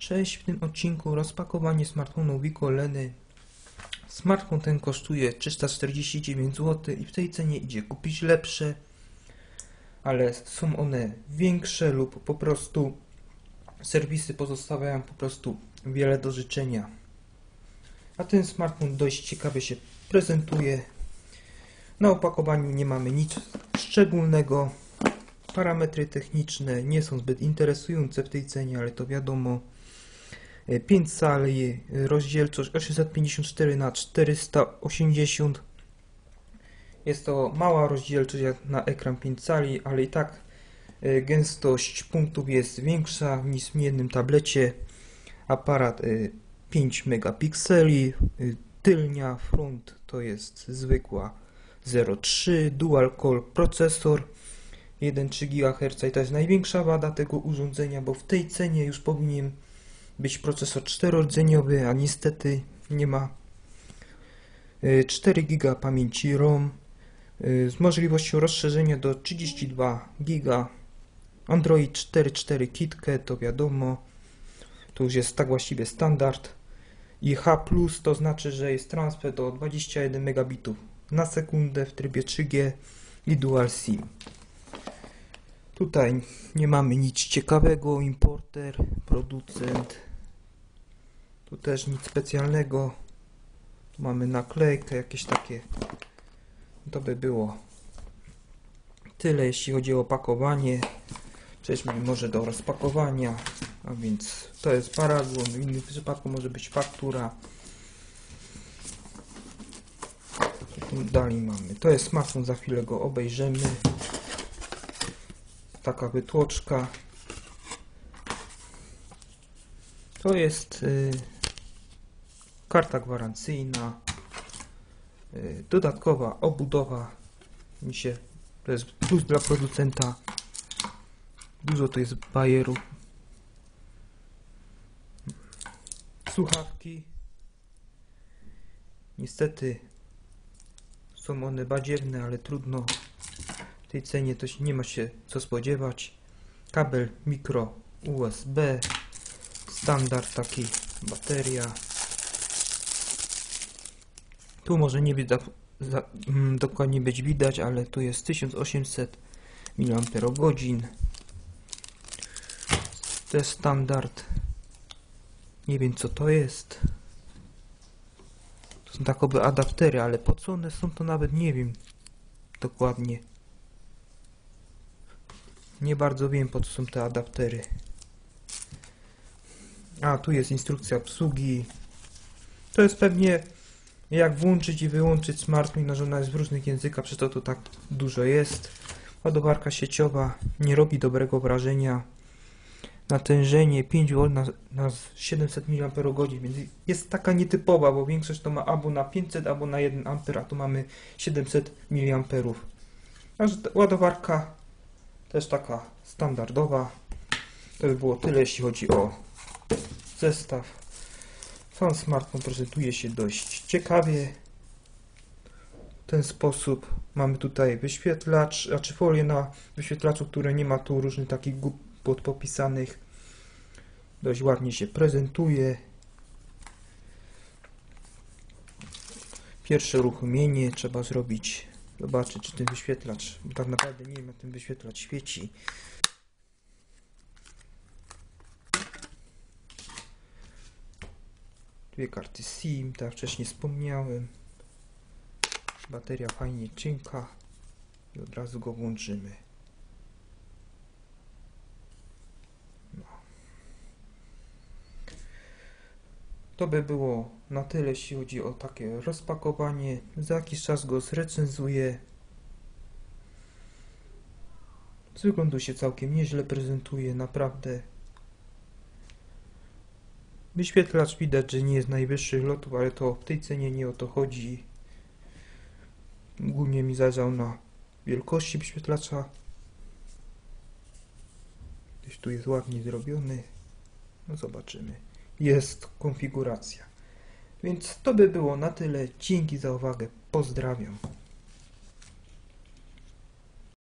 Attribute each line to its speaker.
Speaker 1: Cześć, w tym odcinku rozpakowanie smartfonu Vico Leny. Smartfon ten kosztuje 349 zł i w tej cenie idzie kupić lepsze, ale są one większe lub po prostu serwisy pozostawiają po prostu wiele do życzenia. A ten smartfon dość ciekawie się prezentuje. Na opakowaniu nie mamy nic szczególnego. Parametry techniczne nie są zbyt interesujące w tej cenie, ale to wiadomo. 5 cali, rozdzielczość 854 na 480 Jest to mała rozdzielczość jak na ekran 5 cali, ale i tak e, gęstość punktów jest większa niż w jednym tablecie. Aparat e, 5 megapikseli, e, tylnia, front to jest zwykła 0,3 dual core procesor 1,3 GHz i to jest największa wada tego urządzenia, bo w tej cenie już powinien być procesor czterodzeniowy, a niestety nie ma. Y, 4 GB pamięci ROM y, z możliwością rozszerzenia do 32 GB. Android 4.4 KitKat to wiadomo, to już jest tak właściwie standard. I H+, to znaczy, że jest transfer do 21 megabitów na sekundę w trybie 3G i Dual SIM. Tutaj nie mamy nic ciekawego, importer, producent. Tu też nic specjalnego. Tu mamy naklejkę, jakieś takie. To by było tyle, jeśli chodzi o opakowanie. Przejdźmy może do rozpakowania. A więc to jest paragon, w innym przypadku może być faktura. Dalej mamy. To jest smartfon, za chwilę go obejrzymy. Taka wytłoczka. To jest y, karta gwarancyjna. Y, dodatkowa obudowa. Mi się, to jest plus dla producenta. Dużo to jest bajerów. Słuchawki. Niestety są one badziewne, ale trudno. W tej cenie to nie ma się co spodziewać. Kabel mikro USB. Standard taki bateria. Tu może nie widać, za, mm, dokładnie być widać, ale tu jest 1800 mAh. To jest standard. Nie wiem co to jest. To są takowe adaptery, ale po co one są to nawet nie wiem dokładnie. Nie bardzo wiem po co są te adaptery. A, tu jest instrukcja obsługi. To jest pewnie jak włączyć i wyłączyć smartfon, no, że ona jest w różnych językach, przez to tu tak dużo jest. Ładowarka sieciowa nie robi dobrego wrażenia. Natężenie 5V na, na 700 mAh, więc jest taka nietypowa, bo większość to ma albo na 500, albo na 1 A, a tu mamy 700 mAh. Także ta ładowarka też taka standardowa. To by było tyle, jeśli chodzi o zestaw. Sam smartfon prezentuje się dość ciekawie. W ten sposób mamy tutaj wyświetlacz, znaczy folię na wyświetlaczu, które nie ma tu różnych takich głupot popisanych. Dość ładnie się prezentuje. Pierwsze uruchomienie trzeba zrobić. Zobaczyć, czy ten wyświetlacz, bo tak naprawdę nie wiem, jak ten wyświetlacz świeci. Dwie karty SIM, tak wcześniej wspomniałem. Bateria fajnie cienka i od razu go włączymy. No. To by było na tyle, jeśli chodzi o takie rozpakowanie. Za jakiś czas go zrecenzuję. Z wyglądu się całkiem nieźle prezentuje, naprawdę. Wyświetlacz widać, że nie jest najwyższych lotów, ale to w tej cenie nie o to chodzi. Głównie mi zależało na wielkości wyświetlacza. Gdzieś tu jest ładnie zrobiony. No zobaczymy. Jest konfiguracja. Więc to by było na tyle. Dzięki za uwagę. Pozdrawiam.